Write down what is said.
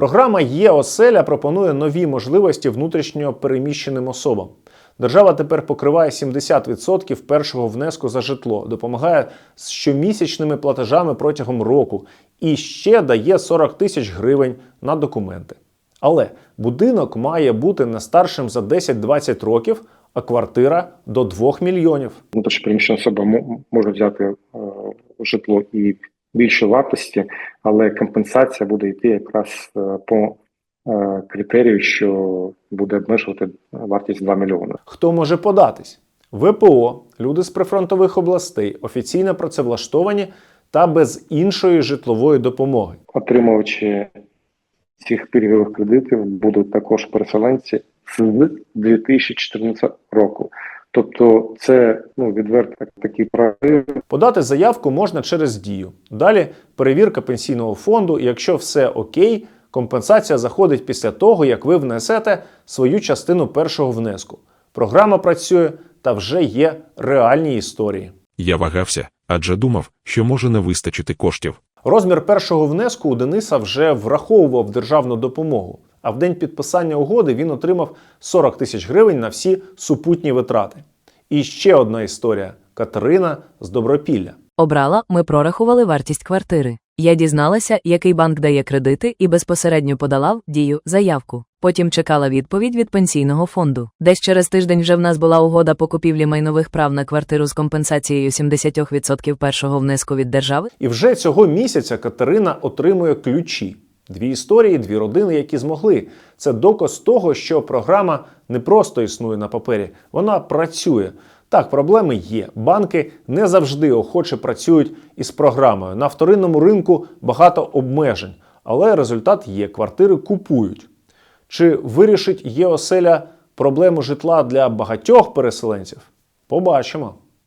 Програма Є оселя пропонує нові можливості внутрішньо переміщеним особам. Держава тепер покриває 70% першого внеску за житло, допомагає з щомісячними платежами протягом року і ще дає 40 тисяч гривень на документи. Але будинок має бути не старшим за 10-20 років, а квартира до 2 мільйонів. внутрішньопереміщена особа мо- може взяти е, житло і більшої вартості, але компенсація буде йти якраз е, по е, критерію, що буде обмежувати вартість 2 мільйони. Хто може податись? ВПО, люди з прифронтових областей, офіційно працевлаштовані та без іншої житлової допомоги. Отримувачі цих пільгових кредитів будуть також переселенці з 2014 року. Тобто, це ну відверто такий прорив. Подати заявку можна через дію. Далі перевірка пенсійного фонду. І якщо все окей, компенсація заходить після того, як ви внесете свою частину першого внеску. Програма працює та вже є реальні історії. Я вагався, адже думав, що може не вистачити коштів. Розмір першого внеску у Дениса вже враховував державну допомогу. А в день підписання угоди він отримав 40 тисяч гривень на всі супутні витрати. І ще одна історія: Катерина з Добропілля. Обрала, ми прорахували вартість квартири. Я дізналася, який банк дає кредити, і безпосередньо подала в дію заявку. Потім чекала відповідь від пенсійного фонду. Десь через тиждень вже в нас була угода по купівлі майнових прав на квартиру з компенсацією 70% першого внеску від держави. І вже цього місяця Катерина отримує ключі. Дві історії, дві родини, які змогли. Це доказ того, що програма не просто існує на папері, вона працює. Так, проблеми є. Банки не завжди охоче працюють із програмою. На вторинному ринку багато обмежень, але результат є. Квартири купують. Чи вирішить є оселя проблему житла для багатьох переселенців? Побачимо.